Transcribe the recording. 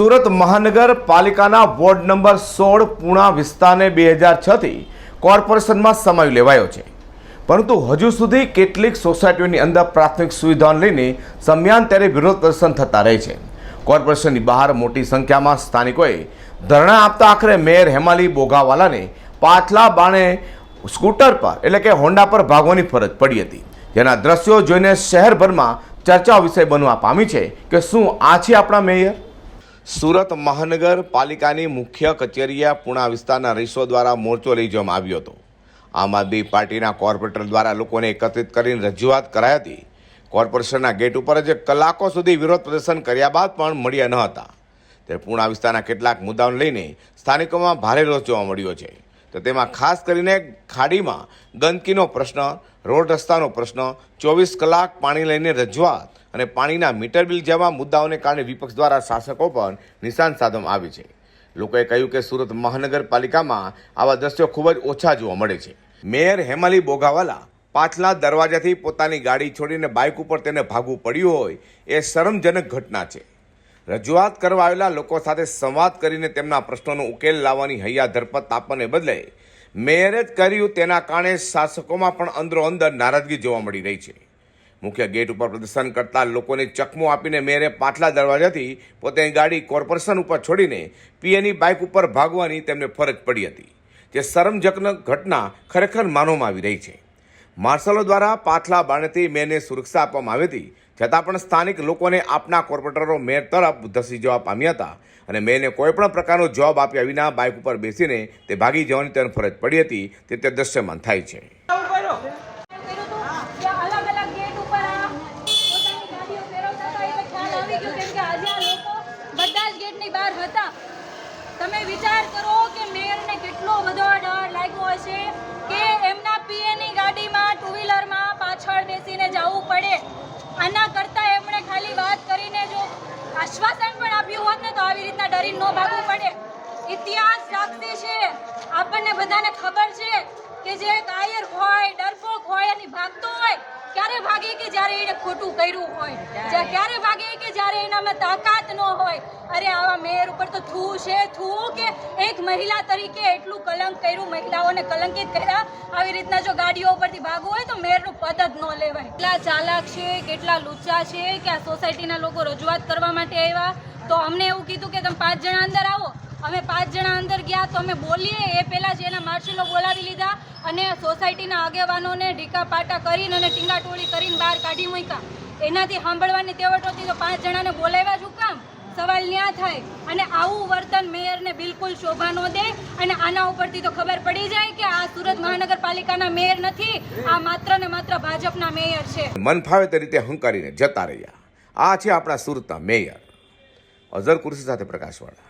સુરત મહાનગરપાલિકાના ward number સોળ પૂણા વિસ્તારને બે હજાર છથી કોર્પોરેશનમાં સમાવી લેવાયો છે. પરંતુ હજુ સુધી કેટલીક સોસાયટીઓની અંદર પ્રાથમિક સુવિધાઓને લઈને સમયાંતરે વિરોધ પ્રદર્શન થતા રહે છે. કોર્પોરેશનની બહાર મોટી સંખ્યામાં સ્થાનિકોએ ધરણા આપતા આખરે મેયર હેમાલી બોગાવાલાને પાછલા બાણે સ્કૂટર પર એટલે કે હોન્ડા પર ભાગવાની ફરજ પડી હતી. જેના દ્રશ્યો જોઈને શહેરભરમાં ચર્ચા વિષય બનવા પામી છે કે શું આ છે આપણા મેયર? સુરત મહાનગરપાલિકાની મુખ્ય કચેરીએ પૂણા વિસ્તારના રહીશો દ્વારા મોરચો લઈ જવામાં આવ્યો હતો. આમ આદમી પાર્ટીના કોર્પોરેટર દ્વારા લોકોને એકત્રિત કરીને રજૂઆત કરાઈ હતી. કોર્પોરેશનના ગેટ ઉપર જ કલાકો સુધી વિરોધ પ્રદર્શન કર્યા બાદ પણ મળ્યા ન હતા. ત્યારે પૂણા વિસ્તારના કેટલાક મુદ્દાઓને લઈને સ્થાનિકોમાં ભારે રોષ જોવા મળ્યો છે. તો તેમાં ખાસ કરીને ખાડીમાં ગંદકીનો પ્રશ્ન, રોડ રસ્તાનો પ્રશ્ન, ચોવીસ કલાક પાણી લઈને રજૂઆત અને પાણીના મીટર બિલ જેવા મુદ્દાઓને કારણે વિપક્ષ દ્વારા શાસકો પર નિશાન સાધવામાં આવી છે. લોકોએ કહ્યું કે સુરત મહાનગરપાલિકામાં આવા દ્રશ્યો ખૂબ જ ઓછા જોવા મળે છે. મેયર હેમાલી બોગાવાલા પાછલા દરવાજાથી પોતાની ગાડી છોડીને બાઇક ઉપર તેને ભાગવું પડ્યું હોય એ શરમજનક ઘટના છે. રજૂઆત કરવા આવેલા લોકો સાથે સંવાદ કરીને તેમના પ્રશ્નોનો ઉકેલ લાવવાની હૈયા ધરપત આપવાને બદલે મેયરે જ કર્યું તેના કારણે શાસકોમાં પણ અંદરો અંદર નારાજગી જોવા મળી રહી છે. મુખ્ય ગેટ ઉપર પ્રદર્શન કરતા લોકોને ચકમો આપીને મેયરે પાછલા દરવાજાથી પોતાની ગાડી કોર્પોરેશન ઉપર છોડીને પીએની બાઇક ઉપર ભાગવાની તેમને ફરજ પડી હતી, જે શરમજનક ઘટના ખરેખર માનવામાં આવી રહી છે. માર્શલો દ્વારા પાછલા બાણેથી મેયરને સુરક્ષા આપવામાં આવી હતી, છતાં પણ સ્થાનિક લોકોને આપના કોર્પોરેટરો મેયર તરફ ધસી જવા પામ્યા હતા અને મેયરને કોઈપણ પ્રકારનો જવાબ આપ્યા વિના બાઇક ઉપર બેસીને તે ભાગી જવાની તેને ફરજ પડી હતી, તે તે દ્રશ્યમાન થાય છે કર્યું હતું કે અલગ અલગ ગેટ ઉપર આ પોતાની ગાડીઓ ફેરવતા હતા એટલે ખ્યાલ આવી ગયો કેમ કે આજે આ લોકો બધા જ હતા. તમે વિચાર કરો કે મેયરને કેટલો બધો ડર લાગ્યો હશે કે એમના પીએની ગાડીમાં ટુ વ્હીલરમાં પાછળ બેસીને જવું પડે. આના કરતાં એમણે ખાલી વાત કરીને જો આશ્વાસન પણ આપ્યું હોત ને તો આવી રીતના ડરીને ન ભાગવું પડે. ઇતિહાસ સાક્ષી છે. આપણને બધાને ખબર છે કે જે કાયર હોય, ડરપોક હોય અને ભાગતો હોય, ક્યારે ભાગે કે જ્યારે એને ખોટું કર્યું હોય. ક્યારે ભાગે કે જ્યારે તાકાત ન હોય. અરે આવા મેયર ઉપર તો થૂ છે, થૂ કે એક મહિલા તરીકે એટલું કલંક કર્યું, મહિલાઓને કલંકિત કર્યા. આવી રીતના જો ગાડીઓ ઉપરથી ભાગવું હોય તો મેયરનું પદ જ ન લેવાય. કેટલા ચાલાક છે, કેટલા લુચ્ચા છે કે આ સોસાયટીના લોકો રજૂઆત કરવા માટે આવ્યા? તો અમને એવું કીધું કે તમે પાંચ જણા અંદર આવો. અમે પાંચ જણા અંદર ગયા તો અમે બોલીએ. એ પહેલાં જ એના માર્શલો બોલાવી લીધા અને સોસાયટીના આગેવાનોને ઢીકા પાટા કરીને અને ટીંગાટોળી કરીને બહાર કાઢી મૂક્યા. એનાથી સાંભળવાની તેવટ હતી તો પાંચ જણાને બોલાવ્યા શું કામ સવાલ ન્યા થાય. અને આવું વર્તન મેયરને બિલકુલ શોભા ન દે. અને આના ઉપરથી તો ખબર પડી જાય કે આ સુરત મહાનગરપાલિકાના મેયર નથી. આ માત્ર ને માત્ર ભાજપના મેયર છે. મન ફાવે તે રીતે હંકારીને જતા રહ્યા. આ છે આપણા સુરતના મેયર. અઝર કુર્સી સાથે પ્રકાશવાળા.